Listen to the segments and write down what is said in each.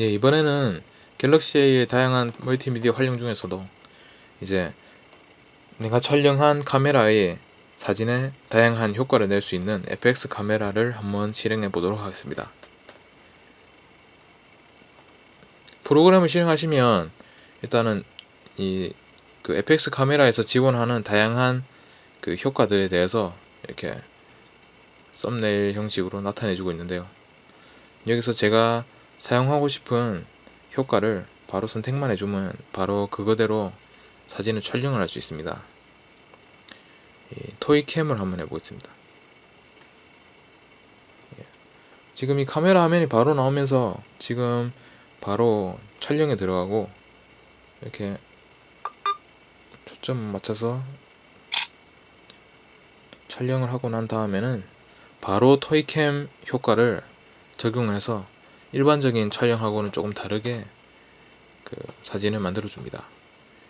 예, 이번에는 갤럭시 A의 다양한 멀티미디어 활용 중에서도 이제 내가 촬영한 카메라의 사진에 다양한 효과를 낼 수 있는 FX 카메라를 한번 실행해 보도록 하겠습니다. 프로그램을 실행하시면 일단은 이 그 FX 카메라에서 지원하는 다양한 그 효과들에 대해서 이렇게 썸네일 형식으로 나타내 주고 있는데요. 여기서 제가 사용하고 싶은 효과를 바로 선택만 해주면 바로 그거대로 사진을 촬영을 할 수 있습니다. 토이캠을 한번 해보겠습니다. 예. 지금 이 카메라 화면이 바로 나오면서 지금 바로 촬영에 들어가고 이렇게 초점 맞춰서 촬영을 하고 난 다음에는 바로 토이캠 효과를 적용을 해서 일반적인 촬영하고는 조금 다르게 그 사진을 만들어 줍니다.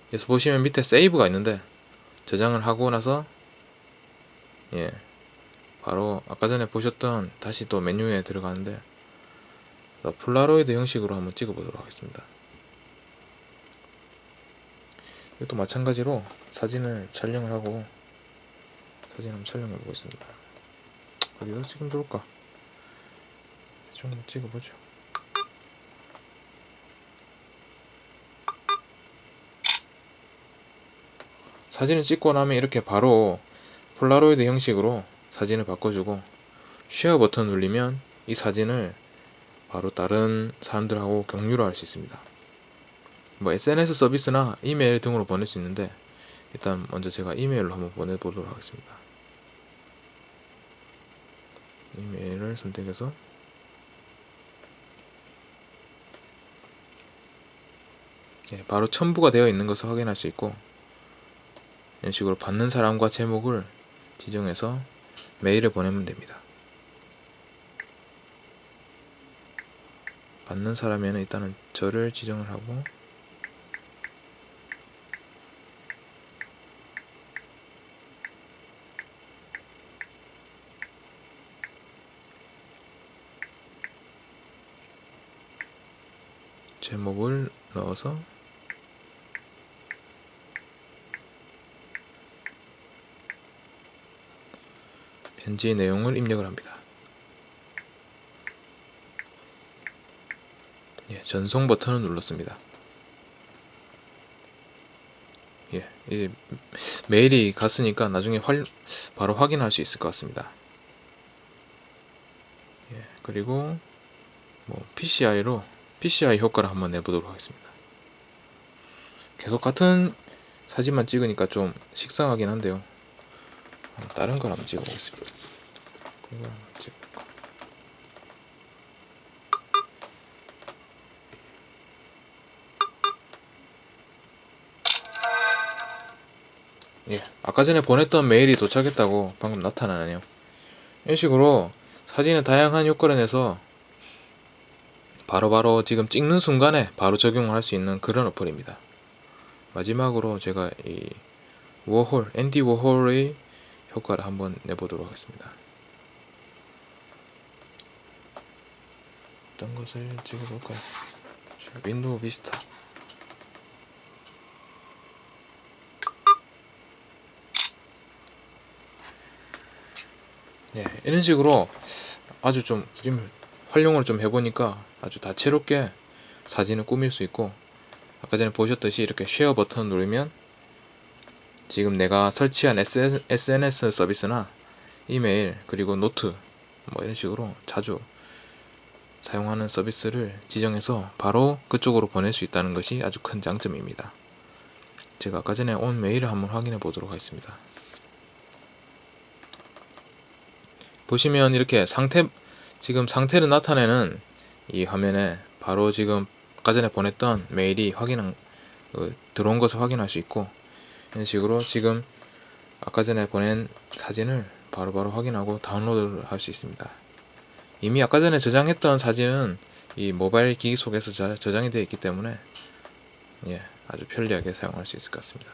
그래서 보시면 밑에 세이브가 있는데 저장을 하고 나서 예 바로 아까 전에 보셨던 다시 또 메뉴에 들어가는데 폴라로이드 형식으로 한번 찍어 보도록 하겠습니다. 이것도 마찬가지로 사진을 촬영을 하고 사진 한번 촬영해 보겠습니다. 어디서 지금? 대충 한번 찍어보죠. 사진을 찍고 나면 이렇게 바로 폴라로이드 형식으로 사진을 바꿔주고 쉐어 버튼 눌리면 이 사진을 바로 다른 사람들하고 공유를 할 수 있습니다. 뭐 SNS 서비스나 이메일 등으로 보낼 수 있는데 일단 먼저 제가 이메일로 한번 보내보도록 하겠습니다. 이메일을 선택해서 예, 바로 첨부가 되어 있는 것을 확인할 수 있고 이런 식으로 받는 사람과 제목을 지정해서 메일을 보내면 됩니다. 받는 사람에는 일단은 저를 지정을 하고 제목을 넣어서 편지 내용을 입력을 합니다. 예, 전송 버튼을 눌렀습니다. 예, 이제 메일이 갔으니까 나중에 활, 바로 확인할 수 있을 것 같습니다. 예, 그리고 뭐 PCI로 PCI 효과를 한번 내보도록 하겠습니다. 계속 같은 사진만 찍으니까 좀 식상하긴 한데요. 다른 걸 한번 찍어보겠습니다. 이거 한번 찍. 예, 아까 전에 보냈던 메일이 도착했다고 방금 나타나네요. 이런 식으로 사진의 다양한 효과를 내서 바로바로 바로 지금 찍는 순간에 바로 적용을 할 수 있는 그런 어플입니다. 마지막으로 제가 이 워홀, 앤디 워홀의 효과를 한번 내보도록 하겠습니다. 어떤 것을 찍어볼까요? 윈도우 비스타. 네, 이런 식으로 아주 좀 지금 활용을 좀 해보니까 아주 다채롭게 사진을 꾸밀 수 있고 아까 전에 보셨듯이 이렇게 쉐어 버튼을 누르면 지금 내가 설치한 SNS 서비스나 이메일 그리고 노트 뭐 이런 식으로 자주 사용하는 서비스를 지정해서 바로 그쪽으로 보낼 수 있다는 것이 아주 큰 장점입니다. 제가 아까 전에 온 메일을 한번 확인해 보도록 하겠습니다. 보시면 이렇게 상태 지금 상태를 나타내는 이 화면에 바로 지금 아까 전에 보냈던 메일이 확인한 그 들어온 것을 확인할 수 있고 이런 식으로 지금 아까 전에 보낸 사진을 바로바로 바로 확인하고 다운로드를 할 수 있습니다. 이미 아까 전에 저장했던 사진은 이 모바일 기기 속에서 저장이 되어 있기 때문에 예, 아주 편리하게 사용할 수 있을 것 같습니다.